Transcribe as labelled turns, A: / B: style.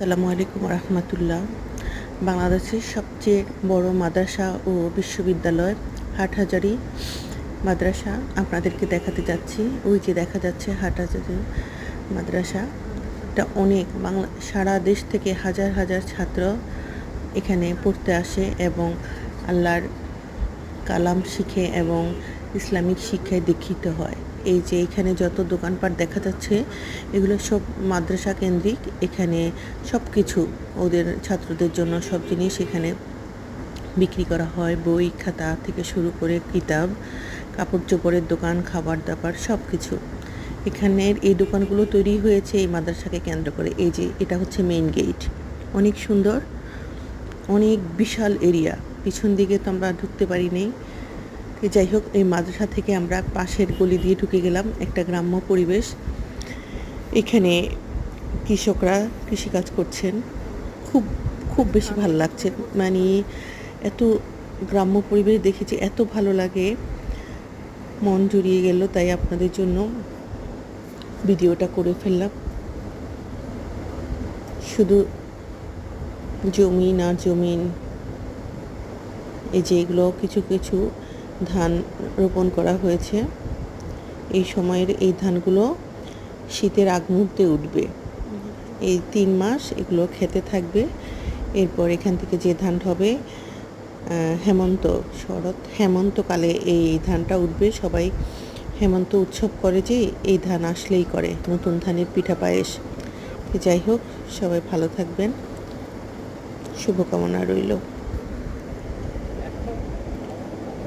A: আসসালামু আলাইকুম রহমতুল্লাহ। বাংলাদেশের সবচেয়ে বড় মাদ্রাসা ও বিশ্ববিদ্যালয় হাটহাজারি মাদ্রাসা। আপনাদেরকে দেখাতে যাচ্ছি, ওই যে দেখা যাচ্ছে হাটহাজারি মাদ্রাসা। এটা অনেক বাংলা, সারা দেশ থেকে হাজার হাজার ছাত্র এখানে পড়তে আসে এবং আল্লাহর কালাম শিখে এবং ইসলামিক শিক্ষায় দীক্ষিত হয়। এই যে এখানে যত দোকানপাট দেখা যাচ্ছে, এগুলো সব মাদ্রাসা কেন্দ্রিক। এখানে সব কিছু ওদের ছাত্রদের জন্য সব জিনিস এখানে বিক্রি করা হয়। বই, খাতা থেকে শুরু করে কিতাব, কাপড় চোপড়ের দোকান, খাবার দাবার সব কিছু এখানের এই দোকানগুলো তৈরি হয়েছে এই মাদ্রাসাকে কেন্দ্র করে। এই যে এটা হচ্ছে মেইন গেট অনেক সুন্দর, অনেক বিশাল এরিয়া পিছন দিকে তো আমরা ঢুকতে পারি তো যাই হোক, এই মাদ্রাসা থেকে আমরা পাশের গলি দিয়ে ঢুকে গেলাম, একটা গ্রাম্য পরিবেশ। এখানে কৃষকরা কৃষিকাজ করছেন। খুব খুব বেশি ভালো লাগছে। মানে এত গ্রাম্য পরিবেশ দেখেছি এত ভালো লাগে। মন জুড়িয়ে গেল, তাই আপনাদের জন্য ভিডিওটা করে ফেললাম। শুধু জমিন আর জমিন, এই যে এগুলো কিছু কিছু ধান রোপণ করা হয়েছে। এই সময়ের এই ধানগুলো শীতের আগ মুহূর্তে উঠবে। এই তিন মাস এগুলো খেতে থাকবে। এরপর এখান থেকে যে ধান হবে হেমন্ত শরৎ, হেমন্তকালে এই ধানটা উঠবে। সবাই হেমন্ত উৎসব করে যে এই ধান আসলেই করে। নতুন ধানের পিঠা পায়েস। যাই হোক, সবাই ভালো থাকবেন। শুভকামনা রইল।